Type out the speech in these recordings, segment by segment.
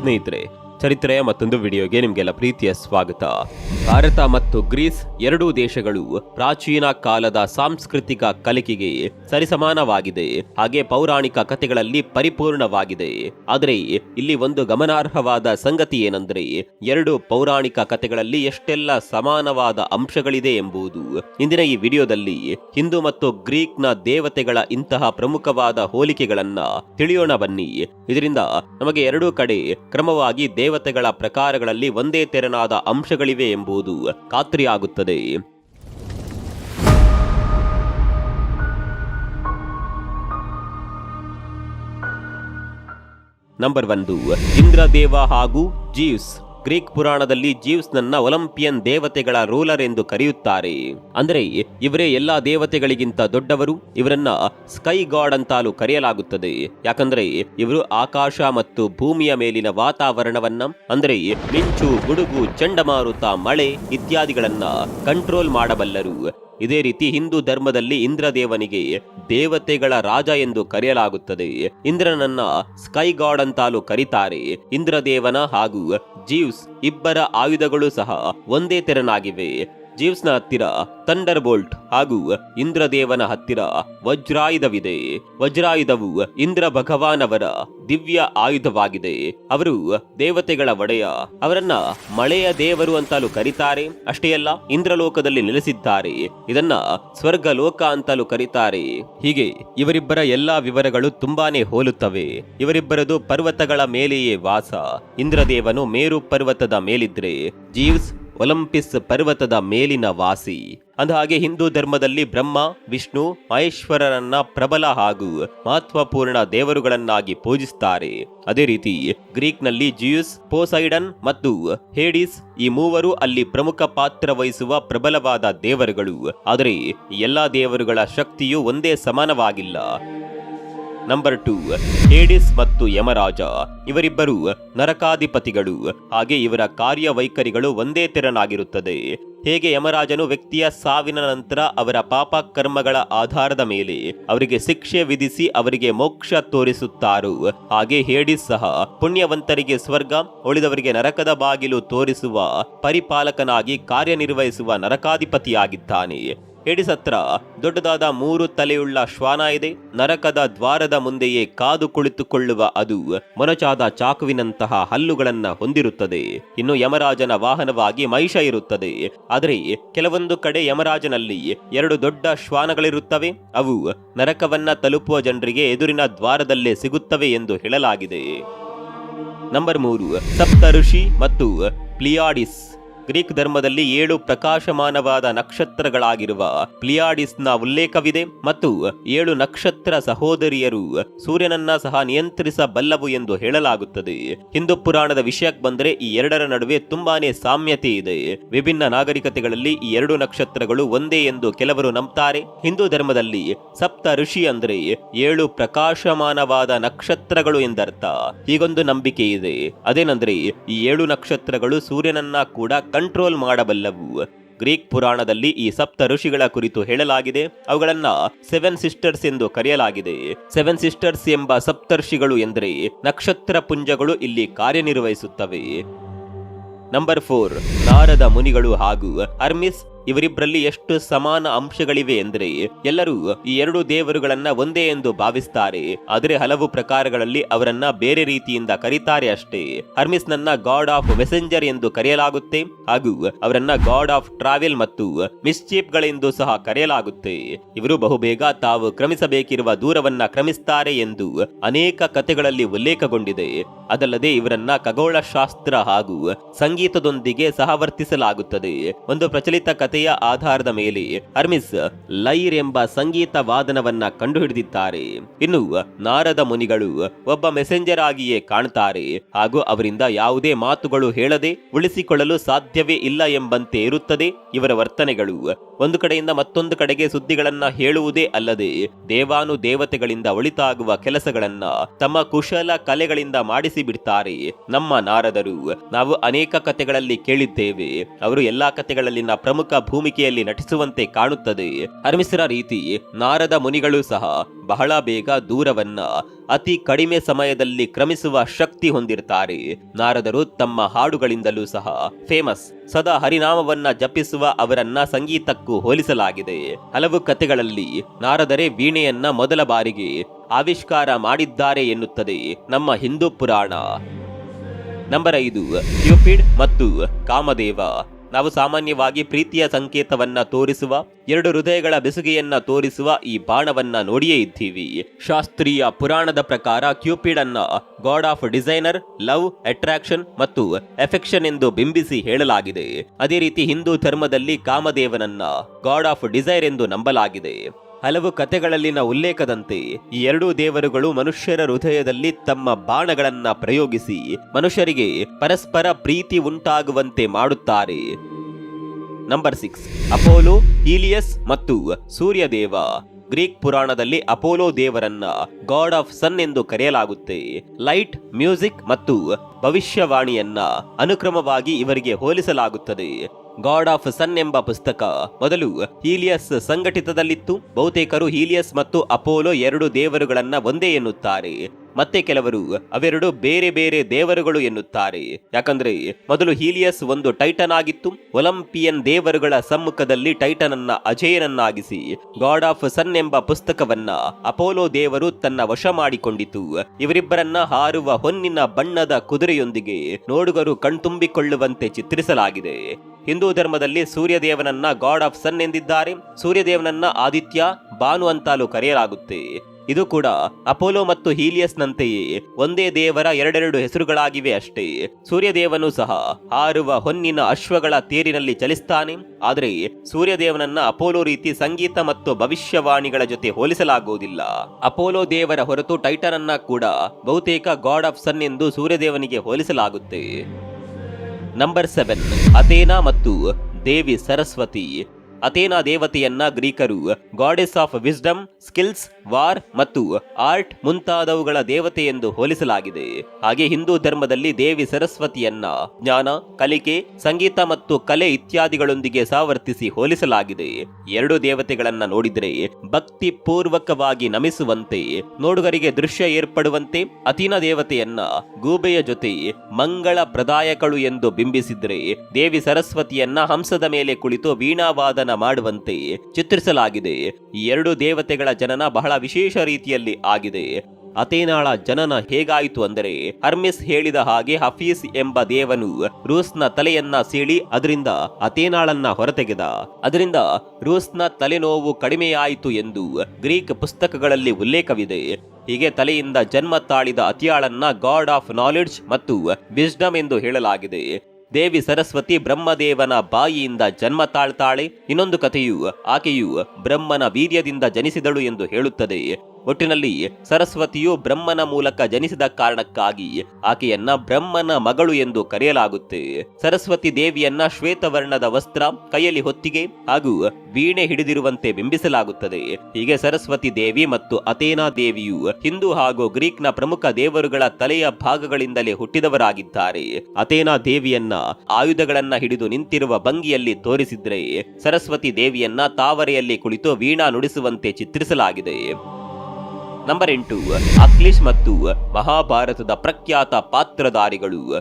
ಸ್ನೇಹಿತರೆ ಚರಿತ್ರೆಯ ಮತ್ತೊಂದು ವಿಡಿಯೋಗೆ ನಿಮಗೆಲ್ಲ ಪ್ರೀತಿಯ ಸ್ವಾಗತ. ಭಾರತ ಮತ್ತು ಗ್ರೀಸ್ ಎರಡೂ ದೇಶಗಳು ಪ್ರಾಚೀನ ಕಾಲದ ಸಾಂಸ್ಕೃತಿಕ ಕಲಿಕೆಗೆ ಸರಿಸಮಾನವಾಗಿದೆ. ಹಾಗೆ ಪೌರಾಣಿಕ ಕಥೆಗಳಲ್ಲಿ ಪರಿಪೂರ್ಣವಾಗಿದೆ. ಆದರೆ ಇಲ್ಲಿ ಒಂದು ಗಮನಾರ್ಹವಾದ ಸಂಗತಿ ಏನೆಂದರೆ, ಎರಡು ಪೌರಾಣಿಕ ಕಥೆಗಳಲ್ಲಿ ಎಷ್ಟೆಲ್ಲ ಸಮಾನವಾದ ಅಂಶಗಳಿದೆ ಎಂಬುದು. ಇಂದಿನ ಈ ವಿಡಿಯೋದಲ್ಲಿ ಹಿಂದೂ ಮತ್ತು ಗ್ರೀಕ್ನ ದೇವತೆಗಳ ಇಂತಹ ಪ್ರಮುಖವಾದ ಹೋಲಿಕೆಗಳನ್ನ ತಿಳಿಯೋಣ ಬನ್ನಿ. ಇದರಿಂದ ನಮಗೆ ಎರಡೂ ಕಡೆ ಕ್ರಮವಾಗಿ ದೇವತೆಗಳ ಪ್ರಕಾರಗಳಲ್ಲಿ ಒಂದೇ ತೆರನಾದ ಅಂಶಗಳಿವೆ ಎಂಬುದು ಖಾತ್ರಿಯಾಗುತ್ತದೆ. ನಂಬರ್ ಒಂದು ಇಂದ್ರದೇವ ಹಾಗೂ ಜೀವ್ಸ್. ಗ್ರೀಕ್ ಪುರಾಣದಲ್ಲಿ ಜೀವ್ಸ್ ನನ್ನ ಒಲಿಂಪಿಯನ್ ದೇವತೆಗಳ ರೂಲರ್ ಎಂದು ಕರೆಯುತ್ತಾರೆ. ಅಂದರೆ, ಇವರೇ ಎಲ್ಲಾ ದೇವತೆಗಳಿಗಿಂತ ದೊಡ್ಡವರು, ಇವರನ್ನ ಸ್ಕೈ ಗಾಡ್ ಅಂತಲೂ ಕರೆಯಲಾಗುತ್ತದೆ. ಯಾಕಂದ್ರೆ, ಇವರು ಆಕಾಶ ಮತ್ತು ಭೂಮಿಯ ಮೇಲಿನ ವಾತಾವರಣವನ್ನ, ಅಂದರೆ ಮಿಂಚು, ಗುಡುಗು, ಚಂಡಮಾರುತ, ಮಳೆ ಇತ್ಯಾದಿಗಳನ್ನ ಕಂಟ್ರೋಲ್ ಮಾಡಬಲ್ಲರು. ಇದೇ ರೀತಿ ಹಿಂದೂ ಧರ್ಮದಲ್ಲಿ ಇಂದ್ರದೇವನಿಗೆ ದೇವತೆಗಳ ರಾಜ ಎಂದು ಕರೆಯಲಾಗುತ್ತದೆ. ಇಂದ್ರನನ್ನ ಸ್ಕೈ ಗಾಡ್ ಅಂತಾಲೂ ಕರೀತಾರೆ. ಇಂದ್ರದೇವನ ಹಾಗೂ ಜೀವ್ಸ್ ಇಬ್ಬರ ಆಯುಧಗಳು ಸಹ ಒಂದೇ ತೆರನಾಗಿವೆ. ಜೀವ್ಸ್ನ ಹತ್ತಿರ ಥಂಡರ್ ಬೋಲ್ಟ್ ಹಾಗೂ ಇಂದ್ರದೇವನ ಹತ್ತಿರ ವಜ್ರಾಯುಧವಿದೆ. ವಜ್ರಾಯುಧವು ಇಂದ್ರ ಭಗವಾನ್ ಅವರ ದಿವ್ಯ ಆಯುಧವಾಗಿದೆ. ಅವರು ದೇವತೆಗಳ ಒಡೆಯ. ಅವರನ್ನ ಮಳೆಯ ದೇವರು ಅಂತಲೂ ಕರೀತಾರೆ. ಅಷ್ಟೇ ಅಲ್ಲ, ಇಂದ್ರಲೋಕದಲ್ಲಿ ನೆಲೆಸಿದ್ದಾರೆ. ಇದನ್ನ ಸ್ವರ್ಗ ಲೋಕ ಅಂತಲೂ ಕರೀತಾರೆ. ಹೀಗೆ ಇವರಿಬ್ಬರ ಎಲ್ಲಾ ವಿವರಗಳು ತುಂಬಾನೇ ಹೋಲುತ್ತವೆ. ಇವರಿಬ್ಬರದು ಪರ್ವತಗಳ ಮೇಲೆಯೇ ವಾಸ. ಇಂದ್ರದೇವನು ಮೇರು ಪರ್ವತದ ಮೇಲಿದ್ರೆ ಜೀವ್ಸ್ ಒಲಿಂಪಿಸ್ ಪರ್ವತದ ಮೇಲಿನ ವಾಸಿ. ಅಂದಹಾಗೆ ಹಿಂದೂ ಧರ್ಮದಲ್ಲಿ ಬ್ರಹ್ಮ, ವಿಷ್ಣು, ಮಹೇಶ್ವರರನ್ನ ಪ್ರಬಲ ಹಾಗೂ ಮಹತ್ವಪೂರ್ಣ ದೇವರುಗಳನ್ನಾಗಿ ಪೂಜಿಸುತ್ತಾರೆ ಅದೇ ರೀತಿ ಗ್ರೀಕ್ನಲ್ಲಿ ಜಿಯುಸ್, ಪೋಸೈಡನ್ ಮತ್ತು ಹೇಡಿಸ್ ಈ ಮೂವರು ಅಲ್ಲಿ ಪ್ರಮುಖ ಪಾತ್ರ ವಹಿಸುವ ಪ್ರಬಲವಾದ ದೇವರುಗಳು. ಆದರೆ ಎಲ್ಲಾ ದೇವರುಗಳ ಶಕ್ತಿಯು ಒಂದೇ ಸಮಾನವಾಗಿಲ್ಲ. ನಂಬರ್ ಟೂ, ಹೇಡಿಸ್ ಮತ್ತು ಯಮರಾಜ, ಇವರಿಬ್ಬರು ನರಕಾಧಿಪತಿಗಳು. ಹಾಗೆ ಇವರ ಕಾರ್ಯವೈಖರಿಗಳು ಒಂದೇ ತೆರನಾಗಿರುತ್ತದೆ. ಹೇಗೆ ಯಮರಾಜನು ವ್ಯಕ್ತಿಯ ಸಾವಿನ ನಂತರ ಅವರ ಪಾಪ ಕರ್ಮಗಳ ಆಧಾರದ ಮೇಲೆ ಅವರಿಗೆ ಶಿಕ್ಷೆ ವಿಧಿಸಿ ಅವರಿಗೆ ಮೋಕ್ಷ ತೋರಿಸುತ್ತಾರೋ, ಹಾಗೆ ಹೇಡಿಸ್ ಸಹ ಪುಣ್ಯವಂತರಿಗೆ ಸ್ವರ್ಗ, ಉಳಿದವರಿಗೆ ನರಕದ ಬಾಗಿಲು ತೋರಿಸುವ ಪರಿಪಾಲಕನಾಗಿ ಕಾರ್ಯನಿರ್ವಹಿಸುವ ನರಕಾಧಿಪತಿಯಾಗಿದ್ದಾನೆ. ಹೇಡಿಸ್ ಹತ್ರ ದೊಡ್ಡದಾದ ಮೂರು ತಲೆಯುಳ್ಳ ಶ್ವಾನ ಇದೆ. ನರಕದ ದ್ವಾರದ ಮುಂದೆಯೇ ಕಾದು ಕುಳಿತುಕೊಳ್ಳುವ ಅದು ಮೊನಚಾದ ಚಾಕುವಿನಂತಹ ಹಲ್ಲುಗಳನ್ನ ಹೊಂದಿರುತ್ತದೆ. ಇನ್ನು ಯಮರಾಜನ ವಾಹನವಾಗಿ ಮಹಿಷ ಇರುತ್ತದೆ. ಆದರೆ ಕೆಲವೊಂದು ಕಡೆ ಯಮರಾಜನಲ್ಲಿ ಎರಡು ದೊಡ್ಡ ಶ್ವಾನಗಳಿರುತ್ತವೆ. ಅವು ನರಕವನ್ನ ತಲುಪುವ ಜನರಿಗೆ ಎದುರಿನ ದ್ವಾರದಲ್ಲೇ ಸಿಗುತ್ತವೆ ಎಂದು ಹೇಳಲಾಗಿದೆ. ನಂಬರ್ ಮೂರು ಸಪ್ತ ಋಷಿ ಮತ್ತು ಪ್ಲಿಯಾಡಿಸ್. ಗ್ರೀಕ್ ಧರ್ಮದಲ್ಲಿ ಏಳು ಪ್ರಕಾಶಮಾನವಾದ ನಕ್ಷತ್ರಗಳಾಗಿರುವ ಪ್ಲಿಯಾಡಿಸ್ನ ಉಲ್ಲೇಖವಿದೆ ಮತ್ತು ಏಳು ನಕ್ಷತ್ರ ಸಹೋದರಿಯರು ಸೂರ್ಯನನ್ನ ಸಹ ನಿಯಂತ್ರಿಸಬಲ್ಲವು ಎಂದು ಹೇಳಲಾಗುತ್ತದೆ. ಹಿಂದೂ ಪುರಾಣದ ವಿಷಯಕ್ಕೆ ಬಂದರೆ ಈ ಎರಡರ ನಡುವೆ ತುಂಬಾನೇ ಸಾಮ್ಯತೆ ಇದೆ. ವಿಭಿನ್ನ ನಾಗರಿಕತೆಗಳಲ್ಲಿ ಈ ಎರಡು ನಕ್ಷತ್ರಗಳು ಒಂದೇ ಎಂದು ಕೆಲವರು ನಂಬ್ತಾರೆ. ಹಿಂದೂ ಧರ್ಮದಲ್ಲಿ ಸಪ್ತ ಋಷಿ ಅಂದ್ರೆ ಏಳು ಪ್ರಕಾಶಮಾನವಾದ ನಕ್ಷತ್ರಗಳು ಎಂದರ್ಥ. ಹೀಗೊಂದು ನಂಬಿಕೆ ಇದೆ. ಅದೇನಂದ್ರೆ ಈ ಏಳು ನಕ್ಷತ್ರಗಳು ಸೂರ್ಯನನ್ನ ಕೂಡ ಕಂಟ್ರೋಲ್ ಮಾಡಬಲ್ಲವು. ಗ್ರೀಕ್ ಪುರಾಣದಲ್ಲಿ ಈ ಸಪ್ತ ಋಷಿಗಳ ಕುರಿತು ಹೇಳಲಾಗಿದೆ, ಅವುಗಳನ್ನ ಸೆವೆನ್ ಸಿಸ್ಟರ್ಸ್ ಎಂದು ಕರೆಯಲಾಗಿದೆ. ಸೆವೆನ್ ಸಿಸ್ಟರ್ಸ್ ಎಂಬ ಸಪ್ತರ್ಷಿಗಳು ಎಂದರೆ ನಕ್ಷತ್ರ ಪುಂಜಗಳು ಇಲ್ಲಿ ಕಾರ್ಯನಿರ್ವಹಿಸುತ್ತವೆ. ನಂಬರ್ ಫೋರ್, ನಾರದ ಮುನಿಗಳು ಹಾಗೂ ಅರ್ಮಿಸ್ ಇವರಿಬ್ಬರಲ್ಲಿ ಎಷ್ಟು ಸಮಾನ ಅಂಶಗಳಿವೆ ಎಂದರೆ, ಎಲ್ಲರೂ ಈ ಎರಡು ದೇವರುಗಳನ್ನ ಒಂದೇ ಎಂದು ಭಾವಿಸ್ತಾರೆ. ಆದರೆ ಹಲವು ಪ್ರಕಾರಗಳಲ್ಲಿ ಅವರನ್ನ ಬೇರೆ ರೀತಿಯಿಂದ ಕರೀತಾರೆ ಅಷ್ಟೇ. ಹರ್ಮಿಸ್ ನನ್ನ ಗಾಡ್ ಆಫ್ ಮೆಸೆಂಜರ್ ಎಂದು ಕರೆಯಲಾಗುತ್ತೆ ಹಾಗೂ ಅವರನ್ನ ಗಾಡ್ ಆಫ್ ಟ್ರಾವೆಲ್ ಮತ್ತು ಮಿಸ್ಚೀಪ್ ಗಳೆಂದು ಸಹ ಕರೆಯಲಾಗುತ್ತೆ. ಇವರು ಬಹುಬೇಗ ತಾವು ಕ್ರಮಿಸಬೇಕಿರುವ ದೂರವನ್ನ ಕ್ರಮಿಸ್ತಾರೆ ಎಂದು ಅನೇಕ ಕಥೆಗಳಲ್ಲಿ ಉಲ್ಲೇಖಗೊಂಡಿದೆ. ಅದಲ್ಲದೆ ಇವರನ್ನ ಖಗೋಳಶಾಸ್ತ್ರ ಹಾಗೂ ಸಂಗೀತದೊಂದಿಗೆ ಸಹವರ್ತಿಸಲಾಗುತ್ತದೆ ಒಂದು ಪ್ರಚಲಿತ ಕಥೆಯ ಆಧಾರದ ಮೇಲೆ ಅರ್ಮಿಸ್ ಲೈರ್ ಎಂಬ ಸಂಗೀತ ವಾದನವನ್ನ ಕಂಡುಹಿಡಿದಿದ್ದಾರೆ. ಇನ್ನು ನಾರದ ಮುನಿಗಳು ಒಬ್ಬ ಮೆಸೆಂಜರ್ ಆಗಿಯೇ ಕಾಣ್ತಾರೆ. ಹಾಗೂ ಅವರಿಂದ ಯಾವುದೇ ಮಾತುಗಳು ಹೇಳದೆ ಉಳಿಸಿಕೊಳ್ಳಲು ಸಾಧ್ಯವೇ ಇಲ್ಲ ಎಂಬಂತೆ ಇರುತ್ತದೆ ಇವರ ವರ್ತನೆಗಳು. ಒಂದು ಕಡೆಯಿಂದ ಮತ್ತೊಂದು ಕಡೆಗೆ ಸುದ್ದಿಗಳನ್ನ ಹೇಳುವುದೇ ಅಲ್ಲದೆ ದೇವಾನು ದೇವತೆಗಳಿಂದ ಒಳಿತಾಗುವ ಕೆಲಸಗಳನ್ನ ತಮ್ಮ ಕುಶಲ ಕಲೆಗಳಿಂದ ಮಾಡಿಸಿ ಬಿಡ್ತಾರೆ. ನಮ್ಮ ನಾರದರು, ನಾವು ಅನೇಕ ಕಥೆಗಳಲ್ಲಿ ಕೇಳಿದ್ದೇವೆ. ಅವರು ಎಲ್ಲಾ ಕಥೆಗಳಲ್ಲಿನ ಪ್ರಮುಖ ಭೂಮಿಕೆಯಲ್ಲಿ ನಟಿಸುವಂತೆ ಕಾಣುತ್ತದೆ. ಹರ್ಮಿಸ್ರ ರೀತಿ ನಾರದ ಮುನಿಗಳು ಸಹ ಬಹಳ ಬೇಗ ದೂರವನ್ನ ಅತಿ ಕಡಿಮೆ ಸಮಯದಲ್ಲಿ ಕ್ರಮಿಸುವ ಶಕ್ತಿ ಹೊಂದಿರ್ತಾರೆ. ನಾರದರು ತಮ್ಮ ಹಾಡುಗಳಿಂದಲೂ ಸಹ ಫೇಮಸ್. ಸದಾ ಹರಿನಾಮವನ್ನ ಜಪಿಸುವ ಅವರನ್ನ ಸಂಗೀತಕ್ಕೂ ಹೋಲಿಸಲಾಗಿದೆ. ಹಲವು ಕಥೆಗಳಲ್ಲಿ ನಾರದರೇ ವೀಣೆಯನ್ನ ಮೊದಲ ಬಾರಿಗೆ ಆವಿಷ್ಕಾರ ಮಾಡಿದ್ದಾರೆ ಎನ್ನುತ್ತದೆ ನಮ್ಮ ಹಿಂದೂ ಪುರಾಣ. ನಂಬರ್ ಐದು, ಕ್ಯೂಪಿಡ್ ಮತ್ತು ಕಾಮದೇವ. ನಾವು ಸಾಮಾನ್ಯವಾಗಿ ಪ್ರೀತಿಯ ಸಂಕೇತವನ್ನ ತೋರಿಸುವ, ಎರಡು ಹೃದಯಗಳ ಬೆಸುಗೆಯನ್ನ ತೋರಿಸುವ ಈ ಬಾಣವನ್ನ ನೋಡಿಯೇ ಇದ್ದೀವಿ. ಶಾಸ್ತ್ರೀಯ ಪುರಾಣದ ಪ್ರಕಾರ ಕ್ಯೂಪಿಡ್ ಅನ್ನ god of designer, love, attraction ಮತ್ತು ಎಫೆಕ್ಷನ್ ಎಂದು ಬಿಂಬಿಸಿ ಹೇಳಲಾಗಿದೆ. ಅದೇ ರೀತಿ ಹಿಂದೂ ಧರ್ಮದಲ್ಲಿ ಕಾಮದೇವನನ್ನ ಗಾಡ್ ಆಫ್ ಡಿಸೈರ್ ಎಂದು ನಂಬಲಾಗಿದೆ. ಹಲವು ಕಥೆಗಳಲ್ಲಿನ ಉಲ್ಲೇಖದಂತೆ ಈ ಎರಡೂ ದೇವರುಗಳು ಮನುಷ್ಯರ ಹೃದಯದಲ್ಲಿ ತಮ್ಮ ಬಾಣಗಳನ್ನ ಪ್ರಯೋಗಿಸಿ ಮನುಷ್ಯರಿಗೆ ಪರಸ್ಪರ ಪ್ರೀತಿ ಉಂಟಾಗುವಂತೆ ಮಾಡುತ್ತಾರೆ. ನಂಬರ್ ಸಿಕ್ಸ್ ಅಪೋಲೋ, ಹೀಲಿಯಸ್ ಮತ್ತು ಸೂರ್ಯದೇವ. ಗ್ರೀಕ್ ಪುರಾಣದಲ್ಲಿ ಅಪೋಲೋ ದೇವರನ್ನ ಗಾಡ್ ಆಫ್ ಸನ್ ಎಂದು ಕರೆಯಲಾಗುತ್ತೆ. ಲೈಟ್ ಮ್ಯೂಸಿಕ್ ಮತ್ತು ಭವಿಷ್ಯವಾಣಿಯನ್ನ ಅನುಕ್ರಮವಾಗಿ ಇವರಿಗೆ ಹೋಲಿಸಲಾಗುತ್ತದೆ. ಗಾಡ್ ಆಫ್ ಸನ್ ಎಂಬ ಪುಸ್ತಕ. ಮೊದಲು ಹೀಲಿಯಸ್ ಸಂಘಟಿತದಲ್ಲಿತ್ತು. ಬಹುತೇಕರು ಹೀಲಿಯಸ್ ಮತ್ತು ಅಪೋಲೋ ಎರಡು ದೇವರುಗಳನ್ನ ಒಂದೇ ಎನ್ನುತ್ತಾರೆ. ಮತ್ತೆ ಕೆಲವರು ಅವೆರಡು ಬೇರೆ ಬೇರೆ ದೇವರುಗಳು ಎನ್ನುತ್ತಾರೆ. ಯಾಕಂದ್ರೆ ಮೊದಲು ಹೀಲಿಯಸ್ ಒಂದು ಟೈಟನ್ ಆಗಿತ್ತು. ಒಲಂಪಿಯನ್ ದೇವರುಗಳ ಸಮ್ಮುಖದಲ್ಲಿ ಟೈಟನ್ ಅನ್ನ ಅಜೇಯನನ್ನಾಗಿಸಿ ಗಾಡ್ ಆಫ್ ಸನ್ ಎಂಬ ಪುಸ್ತಕವನ್ನ ಅಪೋಲೋ ದೇವರು ತನ್ನ ವಶ ಮಾಡಿಕೊಂಡಿತು. ಇವರಿಬ್ಬರನ್ನ ಹಾರುವ ಹೊನ್ನಿನ ಬಣ್ಣದ ಕುದುರೆಯೊಂದಿಗೆ ನೋಡುಗರು ಕಣ್ತುಂಬಿಕೊಳ್ಳುವಂತೆ ಚಿತ್ರಿಸಲಾಗಿದೆ. ಹಿಂದೂ ಧರ್ಮದಲ್ಲಿ ಸೂರ್ಯದೇವನನ್ನ ಗಾಡ್ ಆಫ್ ಸನ್ ಎಂದಿದ್ದಾರೆ. ಸೂರ್ಯದೇವನನ್ನ ಆದಿತ್ಯ ಬಾನು ಅಂತಲೂ ಕರೆಯಲಾಗುತ್ತೆ. ಇದು ಕೂಡ ಅಪೋಲೋ ಮತ್ತು ಹೀಲಿಯಸ್ನಂತೆಯೇ ಒಂದೇ ದೇವರ ಎರಡೆರಡು ಹೆಸರುಗಳಾಗಿವೆ ಅಷ್ಟೇ. ಸೂರ್ಯದೇವನು ಸಹ ಹಾರುವ ಹೊನ್ನಿನ ಅಶ್ವಗಳ ತೇರಿನಲ್ಲಿ ಚಲಿಸ್ತಾನೆ. ಆದರೆ ಸೂರ್ಯದೇವನನ್ನ ಅಪೋಲೋ ರೀತಿ ಸಂಗೀತ ಮತ್ತು ಭವಿಷ್ಯವಾಣಿಗಳ ಜೊತೆ ಹೋಲಿಸಲಾಗುವುದಿಲ್ಲ. ಅಪೋಲೋ ದೇವರ ಹೊರತು ಟೈಟನ್ ಅನ್ನ ಕೂಡ ಬಹುತೇಕ ಗಾಡ್ ಆಫ್ ಸನ್ ಎಂದು ಸೂರ್ಯದೇವನಿಗೆ ಹೋಲಿಸಲಾಗುತ್ತೆ. ನಂಬರ್ ಸೆವೆನ್ ಅಥೇನಾ ಮತ್ತು ದೇವಿ ಸರಸ್ವತಿ ಅಥೇನಾ ದೇವತೆಯನ್ನ ಗ್ರೀಕರು goddess of wisdom skills war ಮತ್ತು ಆರ್ಟ್ ಮುಂತಾದವುಗಳ ದೇವತೆ ಎಂದು ಹೋಲಿಸಲಾಗಿದೆ. ಹಾಗೆ ಹಿಂದೂ ಧರ್ಮದಲ್ಲಿ ದೇವಿ ಸರಸ್ವತಿಯನ್ನ ಜ್ಞಾನ, ಕಲಿಕೆ, ಸಂಗೀತ ಮತ್ತು ಕಲೆ ಇತ್ಯಾದಿಗಳೊಂದಿಗೆ ಸಾವರ್ತಿಸಿ ಹೋಲಿಸಲಾಗಿದೆ. ಎರಡು ದೇವತೆಗಳನ್ನ ನೋಡಿದರೆ ಭಕ್ತಿ ಪೂರ್ವಕವಾಗಿ ನಮಿಸುವಂತೆ, ನೋಡುಗರಿಗೆ ದೃಶ್ಯ ಏರ್ಪಡುವಂತೆ ಅತೀನ ದೇವತೆಯನ್ನ ಗೂಬೆಯ ಜೊತೆ ಮಂಗಳ ಪ್ರದಾಯಕಳು ಎಂದು ಬಿಂಬಿಸಿದ್ರೆ ದೇವಿ ಸರಸ್ವತಿಯನ್ನ ಹಂಸದ ಮೇಲೆ ಕುಳಿತು ವೀಣಾವಾದನ ಮಾಡುವಂತೆ ಚಿತ್ರಿಸಲಾಗಿದೆ. ಎರಡು ದೇವತೆಗಳ ಜನನ ಬಹಳ ವಿಶೇಷ ರೀತಿಯಲ್ಲಿ ಆಗಿದೆ. ಅಥೇನಾಳ ಜನನ ಹೇಗಾಯಿತು ಅಂದರೆ, ಹರ್ಮಿಸ್ ಹೇಳಿದ ಹಾಗೆ ಹಫೀಸ್ ಎಂಬ ದೇವನು ರೂಸ್ನ ತಲೆಯನ್ನ ಸೀಳಿ ಅದರಿಂದ ಅಥೇನಾಳನ್ನ ಹೊರತೆಗೆದ. ಅದರಿಂದ ರೂಸ್ನ ತಲೆನೋವು ಕಡಿಮೆಯಾಯಿತು ಎಂದು ಗ್ರೀಕ್ ಪುಸ್ತಕಗಳಲ್ಲಿ ಉಲ್ಲೇಖವಿದೆ. ಹೀಗೆ ತಲೆಯಿಂದ ಜನ್ಮ ತಾಳಿದ ಅತಿಯಾಳನ್ನ ಗಾಡ್ ಆಫ್ ನಾಲೆಡ್ಜ್ ಮತ್ತು ವಿಸ್ಡಮ್ ಎಂದು ಹೇಳಲಾಗಿದೆ. ದೇವಿ ಸರಸ್ವತಿ ಬ್ರಹ್ಮದೇವನ ಬಾಯಿಯಿಂದ ಜನ್ಮ ತಾಳ್ತಾಳೆ. ಇನ್ನೊಂದು ಕಥೆಯು ಆಕೆಯು ಬ್ರಹ್ಮನ ವೀರ್ಯದಿಂದ ಜನಿಸಿದಳು ಎಂದು ಹೇಳುತ್ತದೆ. ಒಟ್ಟಿನಲ್ಲಿ ಸರಸ್ವತಿಯು ಬ್ರಹ್ಮನ ಮೂಲಕ ಜನಿಸಿದ ಕಾರಣಕ್ಕಾಗಿ ಆಕೆಯನ್ನ ಬ್ರಹ್ಮನ ಮಗಳು ಎಂದು ಕರೆಯಲಾಗುತ್ತೆ. ಸರಸ್ವತಿ ದೇವಿಯನ್ನ ಶ್ವೇತವರ್ಣದ ವಸ್ತ್ರ, ಕೈಯಲ್ಲಿ ಹೊತ್ತಿಗೆ ಹಾಗೂ ವೀಣೆ ಹಿಡಿದಿರುವಂತೆ ಬಿಂಬಿಸಲಾಗುತ್ತದೆ. ಹೀಗೆ ಸರಸ್ವತಿ ದೇವಿ ಮತ್ತು ಅಥೇನಾ ದೇವಿಯು ಹಿಂದೂ ಹಾಗೂ ಗ್ರೀಕ್ನ ಪ್ರಮುಖ ದೇವರುಗಳ ತಲೆಯ ಭಾಗಗಳಿಂದಲೇ ಹುಟ್ಟಿದವರಾಗಿದ್ದಾರೆ. ಅಥೇನಾ ದೇವಿಯನ್ನ ಆಯುಧಗಳನ್ನ ಹಿಡಿದು ನಿಂತಿರುವ ಭಂಗಿಯಲ್ಲಿ ತೋರಿಸಿದ್ರೆ ಸರಸ್ವತಿ ದೇವಿಯನ್ನ ತಾವರೆಯಲ್ಲಿ ಕುಳಿತು ವೀಣಾ ನುಡಿಸುವಂತೆ ಚಿತ್ರಿಸಲಾಗಿದೆ. ನಂಬರ್ ಎಂಟು, ಅಖಿಲೇಶ್ ಮತ್ತು ಮಹಾಭಾರತದ ಪ್ರಖ್ಯಾತ ಪಾತ್ರಧಾರಿಗಳು.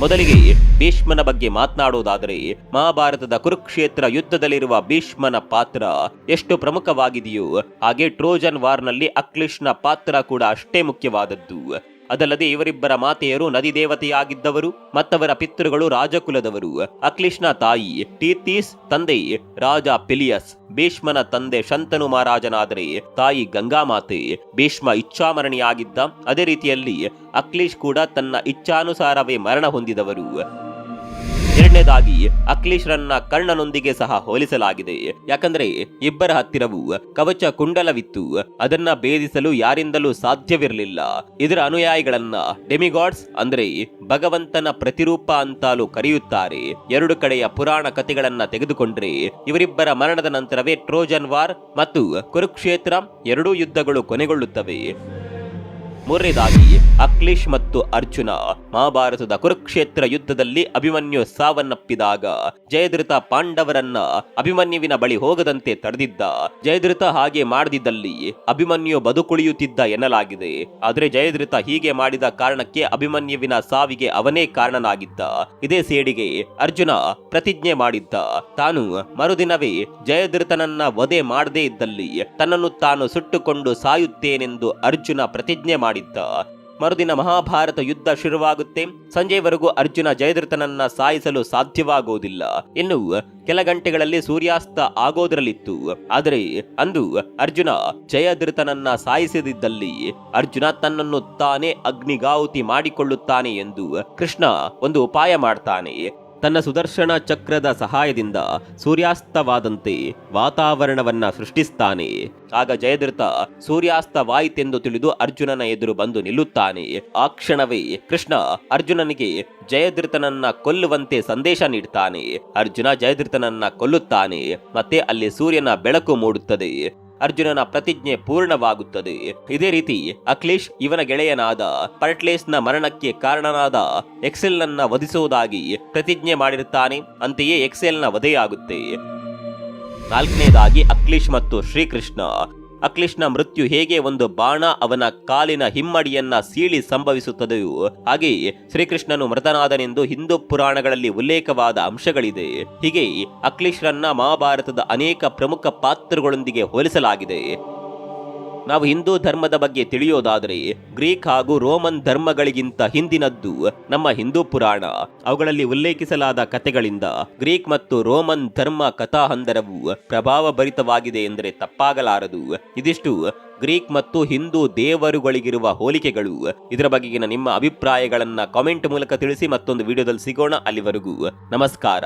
ಮೊದಲಿಗೆ ಭೀಷ್ಮನ ಬಗ್ಗೆ ಮಾತನಾಡೋದಾದರೆ, ಮಹಾಭಾರತದ ಕುರುಕ್ಷೇತ್ರ ಯುದ್ಧದಲ್ಲಿರುವ ಭೀಷ್ಮನ ಪಾತ್ರ ಎಷ್ಟು ಪ್ರಮುಖವಾಗಿದೆಯೋ, ಹಾಗೆ ಟ್ರೋಜನ್ ವಾರ್ನಲ್ಲಿ ಅಖಿಲೇಶ್ನ ಪಾತ್ರ ಕೂಡ ಅಷ್ಟೇ ಮುಖ್ಯವಾದದ್ದು. ಅದಲ್ಲದೆ ಇವರಿಬ್ಬರ ಮಾತೆಯರು ನದಿ ದೇವತೆಯಾಗಿದ್ದವರು, ಮತ್ತವರ ಪಿತೃಗಳು ರಾಜಕುಲದವರು. ಅಕ್ಲಿಷ್ನ ತಾಯಿ ಟೀರ್ತೀಸ್ ತಂದೆ ರಾಜ ಪಿಲಿಯಸ್, ಭೀಷ್ಮನ ತಂದೆ ಶಂತನು ಮಹಾರಾಜನಾದರೆ ತಾಯಿ ಗಂಗಾಮಾತೆ ಭೀಷ್ಮ ಇಚ್ಛಾಮರಣಿಯಾಗಿದ್ದ. ಅದೇ ರೀತಿಯಲ್ಲಿ ಅಕ್ಲಿಶ್ ಕೂಡ ತನ್ನ ಇಚ್ಛಾನುಸಾರವೇ ಮರಣ ಹೊಂದಿದವರು. ಎರಡನೇದಾಗಿ ಅಕ್ಲಿಶ್ರನ್ನ ಕರ್ಣನೊಂದಿಗೆ ಸಹ ಹೋಲಿಸಲಾಗಿದೆ. ಯಾಕಂದ್ರೆ ಇಬ್ಬರ ಹತ್ತಿರವೂ ಕವಚ ಕುಂಡಲವಿತ್ತು. ಅದನ್ನ ಭೇದಿಸಲು ಯಾರಿಂದಲೂ ಸಾಧ್ಯವಿರಲಿಲ್ಲ. ಇದರ ಅನುಯಾಯಿಗಳನ್ನ ಡೆಮಿಗಾಡ್ಸ್ ಅಂದ್ರೆ ಭಗವಂತನ ಪ್ರತಿರೂಪ ಅಂತಾಲೂ ಕರೆಯುತ್ತಾರೆ. ಎರಡು ಕಡೆಯ ಪುರಾಣ ಕಥೆಗಳನ್ನ ತೆಗೆದುಕೊಂಡ್ರೆ ಇವರಿಬ್ಬರ ಮರಣದ ನಂತರವೇ ಟ್ರೋಜನ್ ವಾರ್ ಮತ್ತು ಕುರುಕ್ಷೇತ್ರ ಎರಡೂ ಯುದ್ಧಗಳು ಕೊನೆಗೊಳ್ಳುತ್ತವೆ. ಮೂರನೇದಾಗಿ ಅಕ್ಲೇಶ್ ಮತ್ತು ಅರ್ಜುನ ಮಹಾಭಾರತದ ಕುರುಕ್ಷೇತ್ರ ಯುದ್ಧದಲ್ಲಿ ಅಭಿಮನ್ಯು ಸಾವನ್ನಪ್ಪಿದಾಗ ಜಯದೃತ ಪಾಂಡವರನ್ನ ಅಭಿಮನ್ಯುವಿನ ಬಳಿ ಹೋಗದಂತೆ ತಡೆದಿದ್ದ. ಜಯದೃತ ಹಾಗೆ ಮಾಡದಿದ್ದಲ್ಲಿ ಅಭಿಮನ್ಯು ಬದುಕುಳಿಯುತ್ತಿದ್ದ ಎನ್ನಲಾಗಿದೆ. ಆದರೆ ಜಯದೃತ ಹೀಗೆ ಮಾಡಿದ ಕಾರಣಕ್ಕೆ ಅಭಿಮನ್ಯುವಿನ ಸಾವಿಗೆ ಅವನೇ ಕಾರಣನಾಗಿದ್ದ. ಇದೇ ಸೇಡಿಗೆ ಅರ್ಜುನ ಪ್ರತಿಜ್ಞೆ ಮಾಡಿದ್ದ. ತಾನು ಮರುದಿನವೇ ಜಯದ್ರತನನ್ನ ವಧೆ ಮಾಡದೇ ಇದ್ದಲ್ಲಿ ತನ್ನನ್ನು ತಾನು ಸುಟ್ಟುಕೊಂಡು ಸಾಯುತ್ತೇನೆಂದು ಅರ್ಜುನ ಪ್ರತಿಜ್ಞೆ ಮಾಡಿದ್ದ ಮರುದಿನ ಮಹಾಭಾರತ ಯುದ್ಧ ಶುರುವಾಗುತ್ತೆ. ಸಂಜೆವರೆಗೂ ಅರ್ಜುನ ಜಯದ್ರಥನನ್ನ ಸಾಯಿಸಲು ಸಾಧ್ಯವಾಗುವುದಿಲ್ಲ ಇನ್ನು ಕೆಲ ಗಂಟೆಗಳಲ್ಲಿ ಸೂರ್ಯಾಸ್ತ ಆಗೋದರಲ್ಲಿತ್ತು. ಆದರೆ ಅಂದು ಅರ್ಜುನ ಜಯದ್ರಥನನ್ನ ಸಾಯಿಸದಿದ್ದಲ್ಲಿ ಅರ್ಜುನ ತನ್ನನ್ನು ತಾನೇ ಅಗ್ನಿಗಾಹುತಿ ಮಾಡಿಕೊಳ್ಳುತ್ತಾನೆ ಎಂದು ಕೃಷ್ಣ ಒಂದು ಉಪಾಯ ಮಾಡ್ತಾನೆ. ತನ್ನ ಸುದರ್ಶನ ಚಕ್ರದ ಸಹಾಯದಿಂದ ಸೂರ್ಯಾಸ್ತವಾದಂತೆ ವಾತಾವರಣವನ್ನ ಸೃಷ್ಟಿಸ್ತಾನೆ. ಆಗ ಜಯದ್ರಥ ಸೂರ್ಯಾಸ್ತವಾಯಿತೆಂದು ತಿಳಿದು ಅರ್ಜುನನ ಎದುರು ಬಂದು ನಿಲ್ಲುತ್ತಾನೆ. ಆ ಕ್ಷಣವೇ ಕೃಷ್ಣ ಅರ್ಜುನನಿಗೆ ಜಯದ್ರಥನನ್ನ ಕೊಲ್ಲುವಂತೆ ಸಂದೇಶ ನೀಡುತ್ತಾನೆ ಅರ್ಜುನ ಜಯದ್ರಥನನ್ನ ಕೊಲ್ಲುತ್ತಾನೆ. ಮತ್ತೆ ಅಲ್ಲಿ ಸೂರ್ಯನ ಬೆಳಕು ಮೂಡುತ್ತದೆ. ಅರ್ಜುನನ ಪ್ರತಿಜ್ಞೆ ಪೂರ್ಣವಾಗುತ್ತದೆ. ಇದೇ ರೀತಿ ಅಖಿಲೇಶ್ ಇವನ ಗೆಳೆಯನಾದ ಪರ್ಟ್ಲೇಸ್ನ ಮರಣಕ್ಕೆ ಕಾರಣನಾದ ಎಕ್ಸೆಲ್ನನ್ನ ವಧಿಸುವುದಾಗಿ ಪ್ರತಿಜ್ಞೆ ಮಾಡಿರುತ್ತಾನೆ. ಅಂತೆಯೇ ಎಕ್ಸೆಲ್ನ ವಧೆಯಾಗುತ್ತೆ. ನಾಲ್ಕನೇದಾಗಿ ಅಖಿಲೇಶ್ ಮತ್ತು ಶ್ರೀಕೃಷ್ಣ ಅಕ್ಲಿಶ್ನ ಮೃತ್ಯು ಹೇಗೆ ಒಂದು ಬಾಣ ಅವನ ಕಾಲಿನ ಹಿಮ್ಮಡಿಯನ್ನ ಸೀಳಿ ಸಂಭವಿಸುತ್ತದೆಯೋ ಹಾಗೆ ಶ್ರೀಕೃಷ್ಣನು ಮೃತನಾದನೆಂದು ಹಿಂದೂ ಪುರಾಣಗಳಲ್ಲಿ ಉಲ್ಲೇಖವಾದ ಅಂಶಗಳಿದೆ. ಹೀಗೆ ಅಕ್ಲಿಷ್ರನ್ನ ಮಹಾಭಾರತದ ಅನೇಕ ಪ್ರಮುಖ ಪಾತ್ರಗಳೊಂದಿಗೆ ಹೋಲಿಸಲಾಗಿದೆ. ನಾವು ಹಿಂದೂ ಧರ್ಮದ ಬಗ್ಗೆ ತಿಳಿಯೋದಾದರೆ ಗ್ರೀಕ್ ಹಾಗೂ ರೋಮನ್ ಧರ್ಮಗಳಿಗಿಂತ ಹಿಂದಿನದ್ದು ನಮ್ಮ ಹಿಂದೂ ಪುರಾಣ. ಅವುಗಳಲ್ಲಿ ಉಲ್ಲೇಖಿಸಲಾದ ಕಥೆಗಳಿಂದ ಗ್ರೀಕ್ ಮತ್ತು ರೋಮನ್ ಧರ್ಮ ಕಥಾಹಂದರವು ಪ್ರಭಾವಭರಿತವಾಗಿದೆ ಎಂದರೆ ತಪ್ಪಾಗಲಾರದು. ಇದಿಷ್ಟು ಗ್ರೀಕ್ ಮತ್ತು ಹಿಂದೂ ದೇವರುಗಳಿಗಿರುವ ಹೋಲಿಕೆಗಳು. ಇದರ ಬಗೆಗಿನ ನಿಮ್ಮ ಅಭಿಪ್ರಾಯಗಳನ್ನ ಕಾಮೆಂಟ್ ಮೂಲಕ ತಿಳಿಸಿ ಮತ್ತೊಂದು ವಿಡಿಯೋದಲ್ಲಿ ಸಿಗೋಣ ಅಲ್ಲಿವರೆಗೂ. ನಮಸ್ಕಾರ.